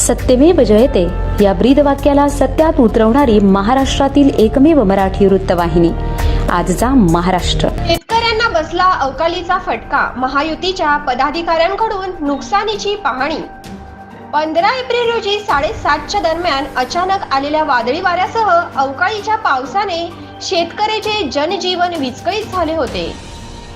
सत्यमेव जयते. या ब्रीद वाक्याला सत्यात उतरवणारी महाराष्ट्रातील एकमेव मराठी वृत्तवाहिनी. आजचा महाराष्ट्र. शेतकऱ्यांना बसला अवकाळीचा फटका. महायुतीच्या पदाधिकाऱ्यांकडून नुकसानीची पाहणी. पंधरा एप्रिल रोजी साडेसातच्या दरम्यान अचानक आलेल्या वादळी वाऱ्यासह अवकाळीच्या पावसाने शेतकऱ्याचे जनजीवन विस्कळीत झाले होते.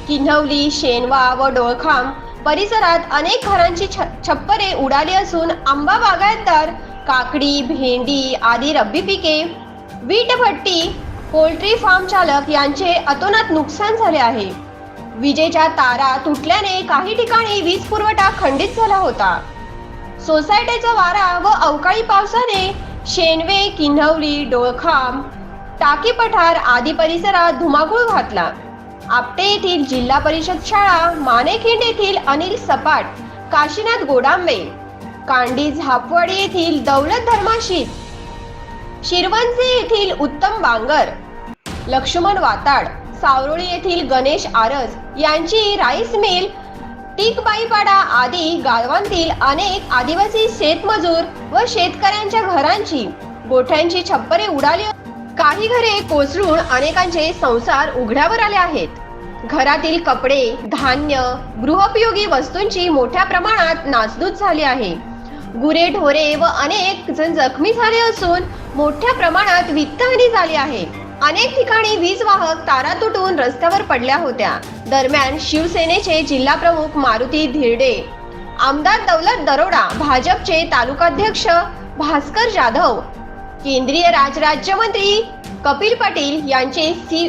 किन्हवली शेनवा व डोळखाम परिसरात अनेक घरांची छप्परे उडाली असून आंबा बागायतदार काकडी भेंडी आदी रब्बी पिके वीटभट्टी पोल्ट्री फार्म चालक यांचे अतोनात नुकसान झाले आहे. विजेच्या तारा तुटल्याने काही ठिकाणी वीज पुरवठा खंडित झाला होता. सोसायटीचा वारा व अवकाळी पावसाने शेनवे किन्हवली डोळखाम टाकी पठार आदी परिसरात धुमाकूळ घातला. आपटे येथील जिल्हा परिषद शाळा मानेखिंड येथील अनिल सपाट काशीनाथ गोडांबे कांडी झापवाडी येथील दौलत धर्माशीत शिरवंचे येथील उत्तम बांगर लक्ष्मण वाताड सावरोळी येथील गणेश आरज यांची राईस मिल टिकबाईपाडा आदी गावांतील अनेक आदिवासी शेतमजूर व शेतकऱ्यांच्या घरांची गोठ्यांची छप्परे उडाली काही घरे कोसळून अनेकांचे संसार उघड्यावर आले आहेत. घरातील कपडे धान्य गृहोपयोगी वस्तूंची मोठ्या प्रमाणात नासधूस झाली आहे. गुरे ढोरे व अनेक जण जखमी झाले असून मोठ्या प्रमाणात वित्तहानी झाली आहे. अनेक ठिकाणी वीज वाहक तारा तुटून रस्त्यावर पडल्या होत्या. दरम्यान शिवसेनेचे जिल्हा प्रमुख मारुती धिरडे आमदार दौलत दरोडा भाजपचे तालुकाध्यक्ष भास्कर जाधव केंद्रीय राजराज्यमंत्री कपिल पाटील यांचे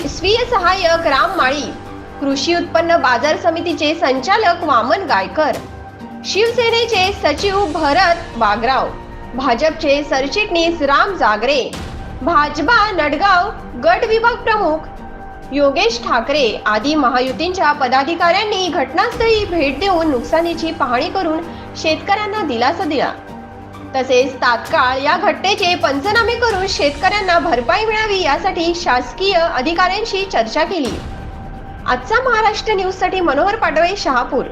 स्वीय सहाय्यक राम माळी कृषी उत्पन्न बाजार समितीचे संचालक वामन गायकर शिवसेनेचे सचिव भरत वागराव भाजपचे सरचिटणीस राम जागरे भाजपा नडगाव गट विभाग प्रमुख योगेश ठाकरे आदी महायुतींच्या पदाधिकाऱ्यांनी घटनास्थळी भेट देऊन नुकसानीची पाहणी करून शेतकऱ्यांना दिलासा दिला. तसेच तात्काळ या घटनेचे पंचनामे करून शेतकऱ्यांना भरपाई मिळावी यासाठी शासकीय अधिकाऱ्यांशी चर्चा केली. आजचा महाराष्ट्र न्यूजसाठी मनोहर पाटवे शहापूर.